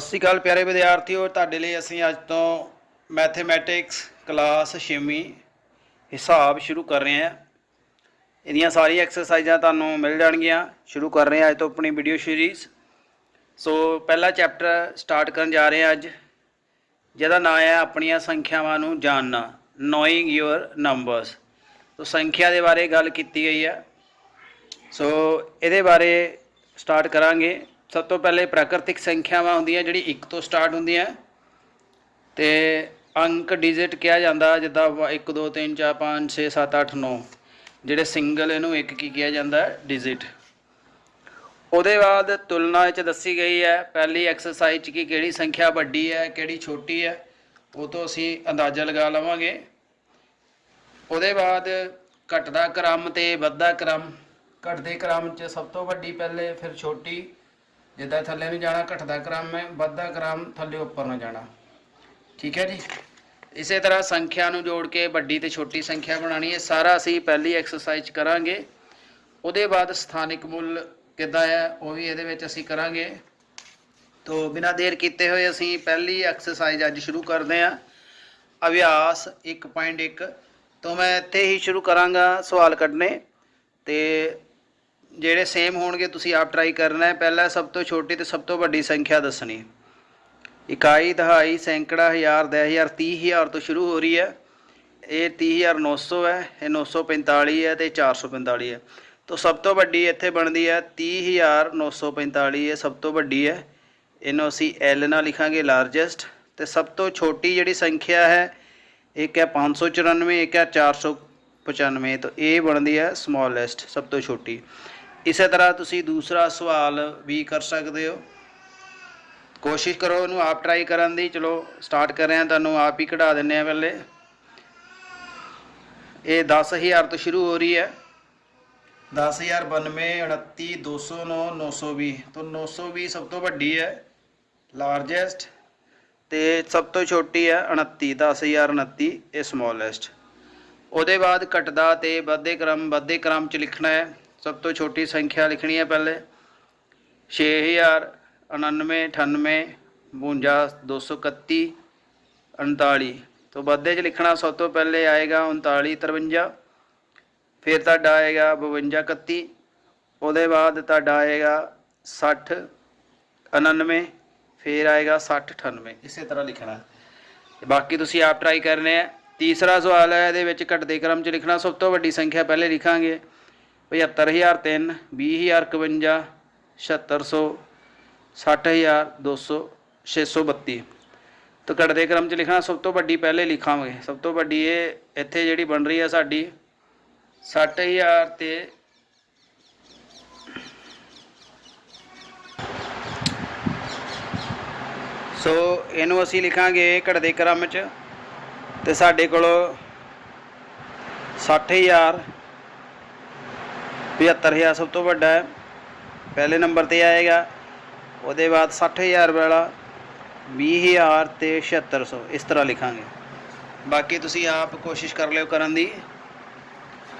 ਸਤਿ ਸ੍ਰੀ ਅਕਾਲ ਪਿਆਰੇ ਵਿਦਿਆਰਥੀਓ, ਤੁਹਾਡੇ ਲਈ ਅਸੀਂ ਅੱਜ ਤੋਂ ਮੈਥਮੈਟਿਕਸ ਕਲਾਸ 6ਵੀਂ ਹਿਸਾਬ ਸ਼ੁਰੂ ਕਰ ਰਹੇ ਹਾਂ। ਇਹਦੀਆਂ ਸਾਰੀਆਂ ਐਕਸਰਸਾਈਜ਼ਾਂ ਤੁਹਾਨੂੰ ਮਿਲ ਜਾਣਗੀਆਂ। ਸ਼ੁਰੂ ਕਰ ਰਹੇ ਹਾਂ ਅੱਜ ਤੋਂ ਆਪਣੀ ਵੀਡੀਓ ਸੀਰੀਜ਼ ਸੋ ਪਹਿਲਾ ਚੈਪਟਰ ਸਟਾਰਟ ਕਰਨ ਜਾ ਰਹੇ ਹਾਂ ਅੱਜ। ਜਿਹਦਾ ਨਾਮ ਹੈ ਆਪਣੀਆਂ ਸੰਖਿਆਵਾਂ ਨੂੰ ਜਾਣਨਾ ਨੋਇੰਗ ਯੂਅਰ ਨੰਬਰਸ ਸੋ ਸੰਖਿਆ ਦੇ ਬਾਰੇ ਗੱਲ ਕੀਤੀ ਗਈ ਹੈ। ਸੋ ਇਹਦੇ ਬਾਰੇ ਸਟਾਰਟ ਕਰਾਂਗੇ। ਸਭ ਤੋਂ ਪਹਿਲੇ ਪ੍ਰਾਕ੍ਰਿਤਿਕ ਸੰਖਿਆਵਾਂ ਹੁੰਦੀਆਂ, ਜਿਹੜੀ 1 ਤੋਂ ਸਟਾਰਟ ਹੁੰਦੀਆਂ। ਤੇ ਅੰਕ ਡਿਜਿਟ ਕਿਹਾ ਜਾਂਦਾ, ਜਿੱਦਾਂ 1 2 3 4 5 6 7 8 9 ਜਿਹੜੇ ਸਿੰਗਲ, ਇਹਨੂੰ ਇੱਕ ਕੀ ਕਿਹਾ ਜਾਂਦਾ ਡਿਜਿਟ। ਉਹਦੇ ਬਾਅਦ ਤੁਲਨਾ ਵਿੱਚ ਦੱਸੀ ਗਈ ਹੈ, ਪਹਿਲੀ ਐਕਸਰਸਾਈਜ਼ 'ਚ ਕਿ, ਕਿਹੜੀ ਸੰਖਿਆ ਵੱਡੀ ਹੈ, ਕਿਹੜੀ ਛੋਟੀ ਹੈ, ਉਹ ਤੋਂ ਅਸੀਂ ਅੰਦਾਜ਼ਾ ਲਗਾ ਲਵਾਂਗੇ। ਉਹਦੇ ਬਾਅਦ ਘਟਦਾ ਕ੍ਰਮ ਤੇ ਵੱਧਦਾ ਕ੍ਰਮ। ਘਟਦੇ ਕ੍ਰਮ 'ਚ ਸਭ ਤੋਂ ਵੱਡੀ ਪਹਿਲੇ, ਫਿਰ ਛੋਟੀ। ਜਿੱਦਾਂ ਥੱਲੇ ਨੂੰ ਜਾਣਾ, ਘਟਦਾ ਕ੍ਰਮ ਹੈ, ਵੱਧਦਾ ਕ੍ਰਮ, ਥੱਲੇ ਉੱਪਰ ਨੂੰ ਜਾਣਾ। ਠੀਕ ਹੈ ਜੀ? ਇਸੇ ਤਰ੍ਹਾਂ ਸੰਖਿਆ ਨੂੰ ਜੋੜ ਕੇ ਵੱਡੀ ਤੇ ਛੋਟੀ ਸੰਖਿਆ ਬਣਾਉਣੀ ਹੈ। ਸਾਰਾ ਅਸੀਂ ਪਹਿਲੀ ਐਕਸਰਸਾਈਜ਼ 'ਚ ਕਰਾਂਗੇ। ਉਹਦੇ ਬਾਅਦ ਸਥਾਨਿਕ ਮੁੱਲ ਕਿੱਦਾਂ ਹੈ, ਉਹ ਵੀ ਇਹਦੇ ਵਿੱਚ ਅਸੀਂ ਕਰਾਂਗੇ। ਤੋ, ਬਿਨਾਂ ਦੇਰ ਕੀਤੇ ਹੋਏ ਅਸੀਂ ਪਹਿਲੀ ਐਕਸਰਸਾਈਜ਼ ਅੱਜ ਸ਼ੁਰੂ ਕਰਦੇ ਹਾਂ। ਅਭਿਆਸ 1.1 ਤੋਂ, ਮੈਂ ਇੱਥੇ ਹੀ ਸ਼ੁਰੂ ਕਰਾਂਗਾ ਸਵਾਲ ਕੱਢਣੇ ਤੇ ਜਿਹੜੇ ਸੇਮ ਹੋਣਗੇ, ਤੁਸੀਂ ਆਪ ਟਰਾਈ ਕਰਨਾ ਹੈ। ਪਹਿਲਾਂ ਸਭ ਤੋਂ ਛੋਟੀ ਤੇ ਸਭ ਤੋਂ ਵੱਡੀ ਸੰਖਿਆ ਦੱਸਣੀ ਇਕਾਈ, ਦਹਾਈ, ਸੈਂਕੜਾ, ਹਜ਼ਾਰ ਦਸ ਹਜ਼ਾਰ, ਤੀਹ ਹਜ਼ਾਰ ਤੋਂ ਸ਼ੁਰੂ ਹੋ ਰਹੀ ਹੈ। ਇਹ 30900 ਹੈ, ਇਹ 945 ਹੈ ਤੇ 445 ਹੈ। ਤੋਂ ਸਭ ਤੋਂ ਵੱਡੀ ਇੱਥੇ ਬਣਦੀ ਹੈ 30945 ਇਹ ਸਭ ਤੋਂ ਵੱਡੀ ਹੈ। ਇਹਨੂੰ ਅਸੀਂ L ਨਾਲ ਲਿਖਾਂਗੇ ਲਾਰਜੈਸਟ ਤੇ ਸਭ ਤੋਂ ਛੋਟੀ ਜਿਹੜੀ ਸੰਖਿਆ ਹੈ, ਇੱਕ ਹੈ 594 ਇੱਕ ਹੈ 495 ਤੋਂ ਇਹ ਬਣਦੀ ਹੈ ਸਮਾਲੈਸਟ ਸਭ ਤੋਂ ਛੋਟੀ। ਇਸੇ ਤਰ੍ਹਾਂ ਤੁਸੀਂ ਦੂਸਰਾ ਸਵਾਲ ਵੀ ਕਰ ਸਕਦੇ ਹੋ। ਕੋਸ਼ਿਸ਼ ਕਰੋ ਇਹਨੂੰ ਆਪ ਟਰਾਈ ਕਰਨ ਦੀ। ਚਲੋ ਸਟਾਰਟ ਕਰ ਰਹੇ ਹਾਂ। ਤੁਹਾਨੂੰ ਆਪ ਹੀ ਕਢਾ ਦਿੰਨੇ ਆ ਪਹਿਲੇ। ਇਹ 10000 ਤੋਂ ਸ਼ੁਰੂ ਹੋ ਰਹੀ ਹੈ। 10000 92 29 209 920 ਤੋਂ 920 ਸਭ ਤੋਂ ਵੱਡੀ ਹੈ। ਲਾਰਜੈਸਟ ਤੇ ਸਭ ਤੋਂ ਛੋਟੀ ਹੈ 29 10029 ਇਹ ਸਮਾਲੈਸਟ ਉਹਦੇ ਬਾਅਦ ਘਟਦਾ ਤੇ ਵੱਧਦੇ ਕ੍ਰਮ ਵੱਧਦੇ ਕ੍ਰਮ ਚ ਲਿਖਣਾ ਹੈ। ਸਭ ਤੋਂ ਛੋਟੀ ਸੰਖਿਆ ਲਿਖਣੀ ਹੈ ਪਹਿਲੇ। 6000 99 98 52 231 39 ਤੋਂ ਵੱਧਦੇ ਚ ਲਿਖਣਾ ਸਭ ਤੋਂ ਪਹਿਲੇ ਆਏਗਾ 39 53 ਫਿਰ ਤੁਹਾਡਾ ਆਏਗਾ 52 31 ਉਹਦੇ ਬਾਅਦ ਤੁਹਾਡਾ ਆਏਗਾ 60 99 ਫਿਰ ਆਏਗਾ 60 98 ਇਸੇ ਤਰ੍ਹਾਂ ਲਿਖਣਾ। ਤੇ ਬਾਕੀ ਤੁਸੀਂ ਆਪ ਟਰਾਈ ਕਰਨੇ ਆ। ਤੀਸਰਾ ਸਵਾਲ ਹੈ, ਇਹਦੇ ਵਿੱਚ ਘਟਦੇ ਕ੍ਰਮ ਚ ਲਿਖਣਾ ਸਭ ਤੋਂ ਵੱਡੀ ਸੰਖਿਆ ਪਹਿਲੇ ਲਿਖਾਂਗੇ। 75003 20051 7600 60200 632 ਤਾਂ ਘਟਦੇ ਕ੍ਰਮ ਚ ਲਿਖਣਾ ਸਭ ਤੋਂ ਵੱਡੀ ਪਹਿਲੇ ਲਿਖਾਂਗੇ। ਸਭ ਤੋਂ ਵੱਡੀ ਇਹ ਇੱਥੇ ਜਿਹੜੀ ਬਣ ਰਹੀ ਹੈ ਸਾਡੀ 60000 ਤੇ ਸੋ ਇਹਨੂੰ ਅਸੀਂ ਲਿਖਾਂਗੇ ਘਟਦੇ ਕ੍ਰਮ ਚ ਤੇ ਸਾਡੇ ਕੋਲ 60000 75000 ਸਭ ਤੋਂ ਵੱਡਾ ਹੈ। ਪਹਿਲੇ ਨੰਬਰ ਤੇ ਆਏਗਾ। ਉਹਦੇ ਬਾਅਦ 60000 ਵਾਲਾ 20000 ਤੇ 7600 ਇਸ ਤਰ੍ਹਾਂ ਲਿਖਾਂਗੇ। ਬਾਕੀ ਤੁਸੀਂ ਆਪ ਕੋਸ਼ਿਸ਼ ਕਰ ਲਿਓ ਕਰਨ ਦੀ।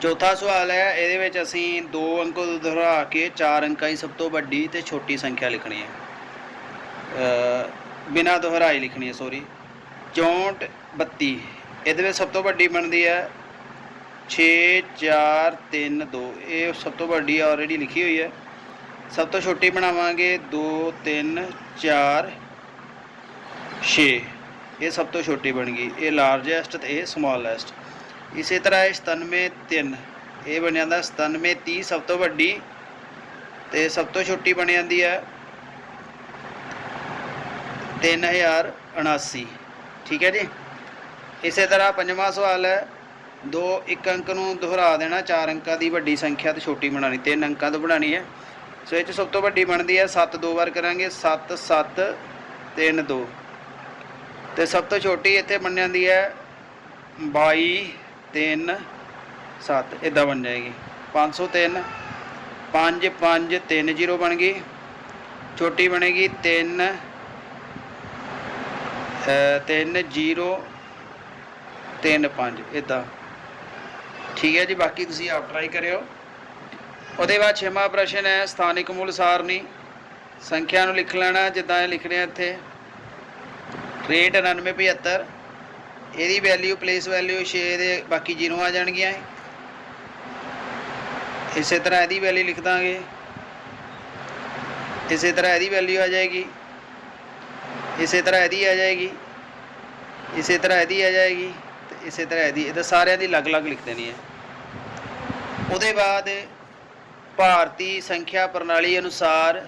ਚੌਥਾ ਸਵਾਲ ਹੈ, ਇਹਦੇ ਵਿੱਚ ਅਸੀਂ ਦੋ ਅੰਕ ਦੁਹਰਾ ਕੇ ਚਾਰ ਅੰਕਾਂ ਦੀ ਸਭ ਤੋਂ ਵੱਡੀ ਤੇ ਛੋਟੀ ਸੰਖਿਆ ਲਿਖਣੀ ਹੈ। ਬਿਨਾ ਦੁਹਰਾਈ ਲਿਖਣੀ ਹੈ ਸੋਰੀ 64 32 ਇਹਦੇ ਵਿੱਚ ਸਭ ਤੋਂ ਵੱਡੀ ਬਣਦੀ ਹੈ 6 4 3 2 ਇਹ ਸਭ ਤੋਂ ਵੱਡੀ ਆਲਰੇਡੀ ਲਿਖੀ ਹੋਈ ਹੈ। ਸਭ ਤੋਂ ਛੋਟੀ ਬਣਾਵਾਂਗੇ। 2 3 4 6 ਇਹ ਸਭ ਤੋਂ ਛੋਟੀ ਬਣ ਗਈ। ਇਹ ਲਾਰਜੈਸਟ ਤੇ ਇਹ ਸਮਾਲੈਸਟ ਇਸੇ ਤਰ੍ਹਾਂ ਇਹ 97 3 ਇਹ ਬਣ ਜਾਂਦਾ 97 30 ਸਭ ਤੋਂ ਵੱਡੀ। ਤੇ ਸਭ ਤੋਂ ਛੋਟੀ ਬਣ ਜਾਂਦੀ ਹੈ 3079 ਠੀਕ ਹੈ ਜੀ? ਇਸੇ ਤਰ੍ਹਾਂ ਪੰਜਵਾਂ ਸਵਾਲ ਹੈ। ਦੋ, ਇੱਕ ਅੰਕ ਨੂੰ ਦੁਹਰਾ ਦੇਣਾ, ਚਾਰ ਅੰਕਾਂ ਦੀ ਵੱਡੀ ਸੰਖਿਆ ਤੇ ਛੋਟੀ ਬਣਾਣੀ ਤਿੰਨ ਅੰਕਾਂ ਤੋਂ ਬਣਾਣੀ ਹੈ। ਸੋ ਇਹ ਚ ਸਭ ਤੋਂ ਵੱਡੀ ਬਣਦੀ ਹੈ 7 ਦੋ ਵਾਰ ਕਰਾਂਗੇ 7 7 3 2 ਤੇ ਸਭ ਤੋਂ ਛੋਟੀ ਇੱਥੇ ਬਣ ਜਾਂਦੀ ਹੈ 22 3 7 ਇਦਾਂ ਬਣ ਜਾਏਗੀ। 503 5 5 3 0 ਬਣ ਗਈ। ਛੋਟੀ ਬਣੇਗੀ 3 3 0 3 5 ਇਦਾਂ ਠੀਕ ਹੈ ਜੀ, ਬਾਕੀ ਤੁਸੀਂ ਆਪ ਟਰਾਈ ਕਰਿਓ। ਉਹਦੇ ਬਾਅਦ ਛੇਵਾਂ ਪ੍ਰਸ਼ਨ ਹੈ, ਸਥਾਨਿਕ ਮੂਲ ਸਾਰਨੀ ਸੰਖਿਆ ਨੂੰ ਲਿਖ ਲੈਣਾ, ਜਿੱਦਾਂ ਇਹ ਲਿਖ ਰਿਹਾ ਇੱਥੇ। ਰੇਟ 9975 ਇਹਦੀ ਵੈਲਿਊ ਪਲੇਸ ਵੈਲਿਊ 6 ਦੇ, ਬਾਕੀ ਜ਼ੀਰੋ ਆ ਜਾਣਗੀਆਂ ਇਸੇ ਤਰ੍ਹਾਂ ਇਹਦੀ ਵੈਲਿਊ ਲਿਖ ਦਾਂਗੇ। ਇਸੇ ਤਰ੍ਹਾਂ ਇਹਦੀ ਵੈਲਿਊ ਆ ਜਾਏਗੀ। ਇਸੇ ਤਰ੍ਹਾਂ ਇਹਦੀ ਆ ਜਾਏਗੀ। ਇਸੇ ਤਰ੍ਹਾਂ ਇਹਦੀ ਆ ਜਾਏਗੀ ਤੇ ਇਸੇ ਤਰ੍ਹਾਂ ਇਹਦੀ, ਇਹ ਤਾਂ ਸਾਰਿਆਂ ਦੀ ਅਲੱਗ-ਅਲੱਗ ਲਿਖ ਦੇਣੀ ਹੈ। ਉਹਦੇ ਬਾਅਦ ਭਾਰਤੀ ਸੰਖਿਆ ਪ੍ਰਣਾਲੀ ਅਨੁਸਾਰ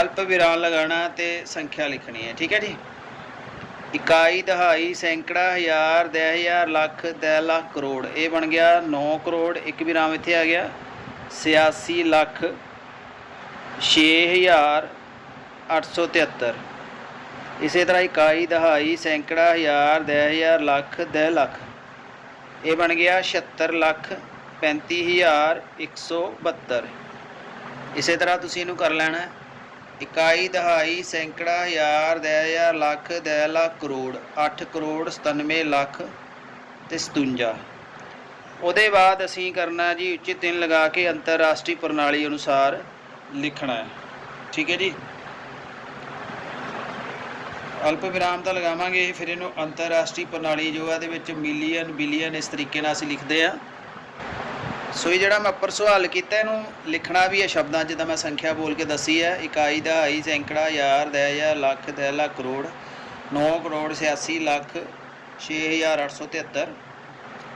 ਅਲਪ ਵਿਰਾਮ ਲਗਾਉਣਾ ਤੇ ਸੰਖਿਆ ਲਿਖਣੀ ਹੈ, ਠੀਕ ਹੈ ਜੀ? ਇਕਾਈ ਦਹਾਈ ਸੈਂਕੜਾ ਹਜ਼ਾਰ ਦਸ ਹਜ਼ਾਰ, ਲੱਖ ਦਸ ਲੱਖ ਕਰੋੜ, ਇਹ ਬਣ ਗਿਆ 9 ਕਰੋੜ, ਇੱਕ ਵਿਰਾਮ ਇੱਥੇ ਆ ਗਿਆ 86 ਲੱਖ 6873 ਇਸੇ ਤਰ੍ਹਾਂ ਇਕਾਈ ਦਹਾਈ ਸੈਂਕੜਾ ਹਜ਼ਾਰ ਦਸ ਹਜ਼ਾਰ, ਲੱਖ ਦਸ ਲੱਖ, ਇਹ ਬਣ ਗਿਆ 76 ਲੱਖ 35172 ਇਸੇ ਤਰ੍ਹਾਂ ਤੁਸੀਂ ਇਹਨੂੰ ਕਰ ਲੈਣਾ ਇਕਾਈ ਦਹਾਈ ਸੈਂਕੜਾ ਹਜ਼ਾਰ ਦਸ ਹਜ਼ਾਰ ਲੱਖ ਦਸ ਲੱਖ ਕਰੋੜ 8 ਕਰੋੜ 97 ਲੱਖ ਤੇ 57 ਉਹਦੇ ਬਾਅਦ ਅਸੀਂ ਕਰਨਾ ਜੀ ਉੱਚਿਤ ਤਿੰਨ ਲਗਾ ਕੇ ਅੰਤਰਰਾਸ਼ਟਰੀ ਪ੍ਰਣਾਲੀ ਅਨੁਸਾਰ ਲਿਖਣਾ ਹੈ। ਠੀਕ ਹੈ ਜੀ? ਅਲਪ ਵਿਰਾਮ ਤਾਂ ਲਗਾਵਾਂਗੇ ਫਿਰ ਇਹਨੂੰ ਅੰਤਰਰਾਸ਼ਟਰੀ ਪ੍ਰਣਾਲੀ ਜੋ ਹੈ, ਇਹਦੇ ਵਿੱਚ ਮਿਲੀਅਨ, ਬਿਲੀਅਨ ਇਸ ਤਰੀਕੇ ਨਾਲ ਅਸੀਂ ਲਿਖਦੇ ਆ ਸੋ ਇਹ ਜਿਹੜਾ ਮੈਂ ਉੱਪਰ ਸਵਾਲ ਕੀਤਾ, ਇਹਨੂੰ ਲਿਖਣਾ ਵੀ ਹੈ ਸ਼ਬਦਾਂ ਜਿੱਦਾਂ ਮੈਂ ਸੰਖਿਆ ਬੋਲ ਕੇ ਦੱਸੀ ਹੈ। ਇਕਾਈ ਦਹਾਈ ਸੈਂਕੜਾ ਹਜ਼ਾਰ ਦਸ ਜਾਂ ਲੱਖ ਦਸ ਲੱਖ ਕਰੋੜ। 9 ਕਰੋੜ 86 ਲੱਖ 6873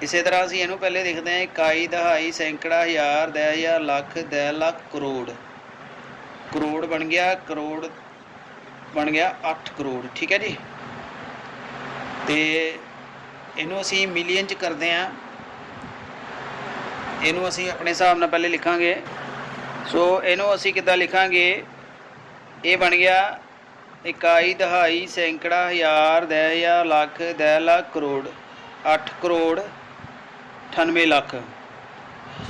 ਇਸੇ ਤਰ੍ਹਾਂ ਅਸੀਂ ਇਹਨੂੰ ਪਹਿਲੇ ਦੇਖਦੇ ਹਾਂ ਇਕਾਈ ਦਹਾਈ ਸੈਂਕੜਾ ਹਜ਼ਾਰ ਦਸ ਜਾਂ ਲੱਖ ਦਸ ਲੱਖ ਕਰੋੜ। ਕਰੋੜ ਬਣ ਗਿਆ, ਕਰੋੜ ਬਣ ਗਿਆ 8 ਕਰੋੜ। ਠੀਕ ਹੈ ਜੀ? ਤੇ ਇਹਨੂੰ ਅਸੀਂ ਮਿਲੀਅਨ ਚ ਕਰਦੇ ਹਾਂ। ਇਹਨੂੰ ਅਸੀਂ ਆਪਣੇ ਹਿਸਾਬ ਨਾਲ ਪਹਿਲੇ ਲਿਖਾਂਗੇ। ਸੋ ਇਹਨੂੰ ਅਸੀਂ ਕਿੱਦਾਂ ਲਿਖਾਂਗੇ? ਇਹ ਬਣ ਗਿਆ, ਇਕਾਈ ਦਹਾਈ ਸੈਂਕੜਾ ਹਜ਼ਾਰ ਦਸ ਹਜ਼ਾਰ ਲੱਖ ਦਸ ਲੱਖ ਕਰੋੜ 8 ਕਰੋੜ 98 ਲੱਖ।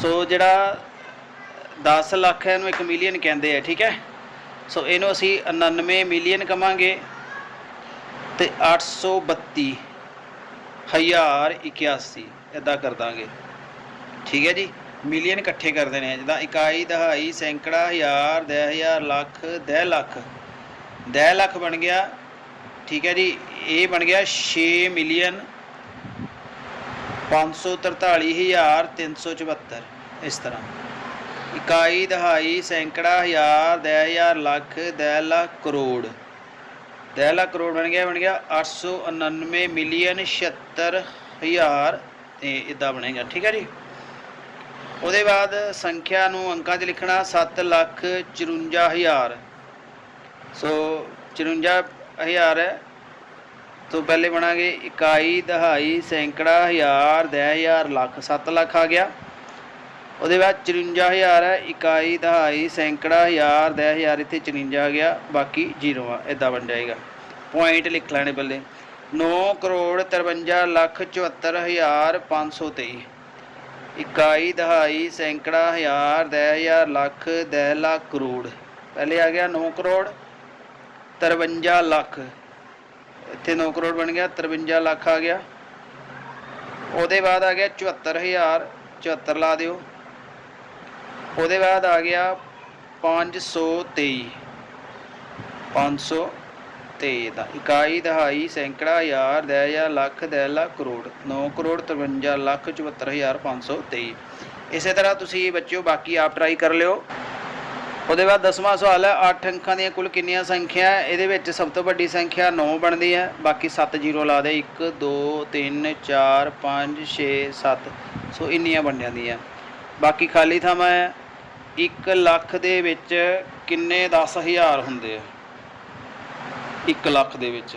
ਸੋ ਜਿਹੜਾ 10 ਲੱਖ ਹੈ, ਇਹਨੂੰ 1 ਮਿਲੀਅਨ ਕਹਿੰਦੇ ਆ, ਠੀਕ ਹੈ? ਸੋ ਇਹਨੂੰ ਅਸੀਂ 99 ਮਿਲੀਅਨ ਕਵਾਂਗੇ ਤੇ 832 ਹਜ਼ਾਰ 81 ਇਦਾਂ ਕਰ ਦਾਂਗੇ। ਠੀਕ ਹੈ ਜੀ, ਮਿਲੀਅਨ ਇਕੱਠੇ ਕਰਦੇ ਨੇ, ਜਿੱਦਾਂ ਇਕਾਈ, ਦਹਾਈ, ਸੈਂਕੜਾ, ਹਜ਼ਾਰ ਦਸ ਹਜ਼ਾਰ, ਲੱਖ 10 ਲੱਖ। 10 ਲੱਖ ਬਣ ਗਿਆ, ਠੀਕ ਹੈ ਜੀ ਇਹ ਬਣ ਗਿਆ 6 ਮਿਲੀਅਨ 543374 ਇਸ ਤਰ੍ਹਾਂ। ਇਕਾਈ, ਦਹਾਈ, ਸੈਂਕੜਾ, ਹਜ਼ਾਰ ਦਸ ਹਜ਼ਾਰ, ਲੱਖ ਦਸ ਲੱਖ ਕਰੋੜ। ਦਸ ਲੱਖ ਕਰੋੜ ਬਣ ਗਿਆ ਬਣ ਗਿਆ 899 ਮਿਲੀਅਨ 76 ਹਜ਼ਾਰ ਤੇ ਇਦਾਂ ਬਣੇਗਾ, ਠੀਕ ਹੈ ਜੀ। ਉਹਦੇ ਬਾਅਦ ਸੰਖਿਆ ਨੂੰ ਅੰਕਾਂ 'ਚ ਲਿਖਣਾ 7 ਲੱਖ 54 ਹਜ਼ਾਰ। ਸੋ 54 ਹਜ਼ਾਰ ਹੈ। ਤੋਂ ਪਹਿਲੇ ਬਣਾਗੇ ਇਕਾਈ, ਦਹਾਈ, ਸੈਂਕੜਾ, ਹਜ਼ਾਰ ਦਸ ਹਜ਼ਾਰ, ਲੱਖ 7 ਲੱਖ ਆ ਗਿਆ। ਉਹਦੇ ਬਾਅਦ 54000 ਹੈ, ਇਕਾਈ, ਦਹਾਈ, ਸੈਂਕੜਾ, ਹਜ਼ਾਰ ਦਸ ਹਜ਼ਾਰ, ਇੱਥੇ 54 ਆ ਗਿਆ, ਬਾਕੀ ਜ਼ੀਰੋ ਆ ਇਦਾਂ ਬਣ ਜਾਏਗਾ। ਪੁਆਇੰਟ ਲਿਖ ਲੈਣੇ ਬੱਲੇ। 9 ਕਰੋੜ 53 ਲੱਖ 74 ਹਜ਼ਾਰ 523 ਇਕਾਈ ਦਹਾਈ ਸੈਂਕੜਾ ਹਜ਼ਾਰ ਦਸ ਹਜ਼ਾਰ ਲੱਖ ਦਸ ਲੱਖ ਕਰੋੜ। ਪਹਿਲੇ ਆ ਗਿਆ 9 ਕਰੋੜ 53 ਲੱਖ। ਇੱਥੇ 9 ਕਰੋੜ ਬਣ ਗਿਆ 53 ਲੱਖ ਆ ਗਿਆ। ਉਹਦੇ ਬਾਅਦ ਆ ਗਿਆ 74000 74 ਲਾ ਦਿਓ। ਉਹਦੇ ਬਾਅਦ ਆ ਗਿਆ 523 523 ਦਾ ਇਕਾਈ ਦਹਾਈ ਸੈਂਕੜਾ ਹਜ਼ਾਰ ਦਸ ਹਜ਼ਾਰ ਲੱਖ ਦਸ ਲੱਖ ਕਰੋੜ 9 ਕਰੋੜ 53 ਲੱਖ 74523 ਇਸੇ ਤਰ੍ਹਾਂ ਤੁਸੀਂ ਬੱਚਿਓ ਬਾਕੀ ਆਪ ਟਰਾਈ ਕਰ ਲਿਓ। ਉਹਦੇ ਬਾਅਦ ਦਸਵਾਂ ਸਵਾਲ ਹੈ 8 ਅੰਕਾਂ ਦੀਆਂ ਕੁੱਲ ਕਿੰਨੀਆਂ ਸੰਖਿਆ ਇਹਦੇ ਵਿੱਚ ਸਭ ਤੋਂ ਵੱਡੀ ਸੰਖਿਆ 9 ਬਣਦੀ ਹੈ, ਬਾਕੀ 7 ਜ਼ੀਰੋ ਲਾ ਦੇ 1 2 3 4 5 6 7 ਸੋ ਇੰਨੀਆਂ ਬਣ ਜਾਂਦੀਆਂ। ਬਾਕੀ ਖਾਲੀ ਥਾਵਾਂ ਹੈ 1 ਲੱਖ ਦੇ ਵਿੱਚ ਕਿੰਨੇ 10000 ਹੁੰਦੇ ਆ? 1 ਲੱਖ ਦੇ ਵਿੱਚ।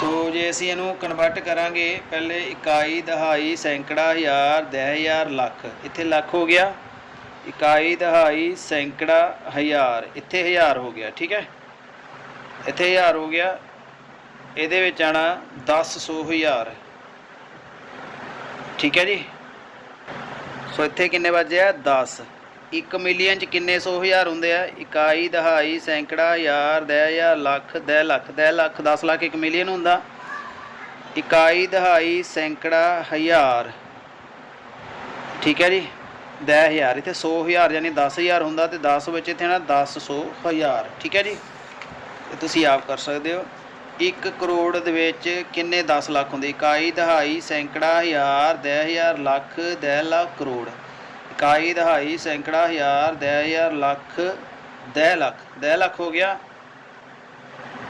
ਸੋ ਜੇ ਅਸੀਂ ਇਹਨੂੰ ਕਨਵਰਟ ਕਰਾਂਗੇ, ਪਹਿਲੇ ਇਕਾਈ, ਦਹਾਈ, ਸੈਂਕੜਾ ਹਜ਼ਾਰ ਦਸ ਹਜ਼ਾਰ, ਲੱਖ। ਇੱਥੇ ਲੱਖ ਹੋ ਗਿਆ। ਇਕਾਈ, ਦਹਾਈ, ਸੈਂਕੜਾ ਹਜ਼ਾਰ। ਇੱਥੇ ਹਜ਼ਾਰ ਹੋ ਗਿਆ, ਠੀਕ ਹੈ? ਇੱਥੇ ਹਜ਼ਾਰ ਹੋ ਗਿਆ। ਇਹਦੇ ਵਿੱਚ ਆਣਾ 10 ਸੌ ਹਜ਼ਾਰ। ਠੀਕ ਹੈ ਜੀ? ਸੋ ਇੱਥੇ ਕਿੰਨੇ ਵੱਜਿਆ ਆ 10 1 ਮਿਲੀਅਨ ਚ ਕਿੰਨੇ ਸੌ ਹਜ਼ਾਰ ਹੁੰਦੇ ਆ? ਇਕਾਈ, ਦਹਾਈ, ਸੈਂਕੜਾ, ਹਜ਼ਾਰ ਦਸ ਹਜ਼ਾਰ, ਲੱਖ 10 ਲੱਖ 10 ਲੱਖ 10 ਲੱਖ 1 ਮਿਲੀਅਨ ਹੁੰਦਾ। ਇਕਾਈ, ਦਹਾਈ, ਸੈਂਕੜਾ, ਹਜ਼ਾਰ। ਠੀਕ ਹੈ ਜੀ? 10000 ਇੱਥੇ 100000 ਯਾਨੀ 10000 ਹੁੰਦਾ ਤੇ 10 ਵਿੱਚ ਇੱਥੇ ਨਾ 10 100 ਹਜ਼ਾਰ। ਠੀਕ ਹੈ ਜੀ? ਤੇ ਤੁਸੀਂ ਆਪ ਕਰ ਸਕਦੇ ਹੋ। 1 ਕਰੋੜ ਦੇ ਵਿੱਚ ਕਿੰਨੇ 10 ਲੱਖ ਹੁੰਦੇ? ਇਕਾਈ, ਦਹਾਈ, ਸੈਂਕੜਾ, ਹਜ਼ਾਰ 10000 ਲੱਖ 10 ਲੱਖ ਕਰੋੜ। ਇਕਾਈ ਦਹਾਈ ਸੈਂਕੜਾ ਹਜ਼ਾਰ 10000 ਲੱਖ 10 ਲੱਖ। 10 ਲੱਖ ਹੋ ਗਿਆ।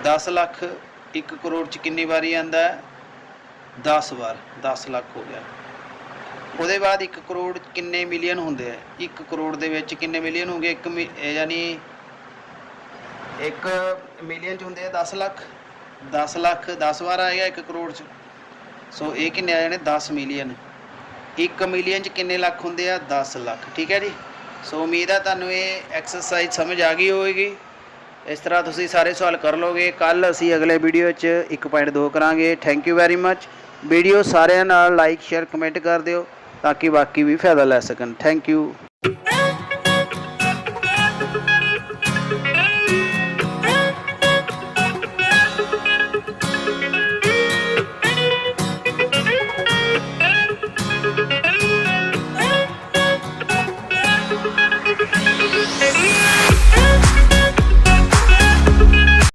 10 ਲੱਖ 1 ਕਰੋੜ ਚ ਕਿੰਨੀ ਵਾਰੀ ਆਂਦਾ ਹੈ? 10 ਵਾਰ। 10 ਲੱਖ ਹੋ ਗਿਆ। ਉਹਦੇ ਬਾਅਦ 1 ਕਰੋੜ ਕਿੰਨੇ ਮਿਲੀਅਨ ਹੁੰਦੇ ਆ? 1 ਕਰੋੜ ਦੇ ਵਿੱਚ ਕਿੰਨੇ ਮਿਲੀਅਨ ਹੋਣਗੇ? 1 ਯਾਨੀ 1 ਮਿਲੀਅਨ ਚ ਹੁੰਦੇ ਆ 10 ਲੱਖ। 10 ਲੱਖ 10 ਵਾਰ ਆਏਗਾ 1 ਕਰੋੜ ਚ। ਸੋ ਇਹ ਕਿੰਨੇ ਆ ਜਾਣੇ? 10 ਮਿਲੀਅਨ। 1 ਮਿਲੀਅਨ ਚ ਕਿੰਨੇ ਲੱਖ ਹੁੰਦੇ ਆ? 10 ਲੱਖ, ਠੀਕ ਹੈ ਜੀ? ਸੋ ਉਮੀਦ ਆ ਤੁਹਾਨੂੰ ਇਹ ਐਕਸਰਸਾਈਜ਼ ਸਮਝ ਆ ਗਈ ਹੋਵੇਗੀ। ਇਸ ਤਰ੍ਹਾਂ ਤੁਸੀਂ ਸਾਰੇ ਸਵਾਲ ਕਰ ਲਓਗੇ। ਕੱਲ ਅਸੀਂ ਅਗਲੇ ਵੀਡੀਓ 'ਚ 1.2 ਕਰਾਂਗੇ। Thank you very much video ਸਾਰਿਆਂ ਨਾਲ ਲਾਈਕ ਸ਼ੇਅਰ ਕਮੈਂਟ ਕਰ ਦਿਓ ਤਾਂ ਕਿ ਬਾਕੀ ਵੀ ਫਾਇਦਾ ਲੈ ਸਕਣ। Thank you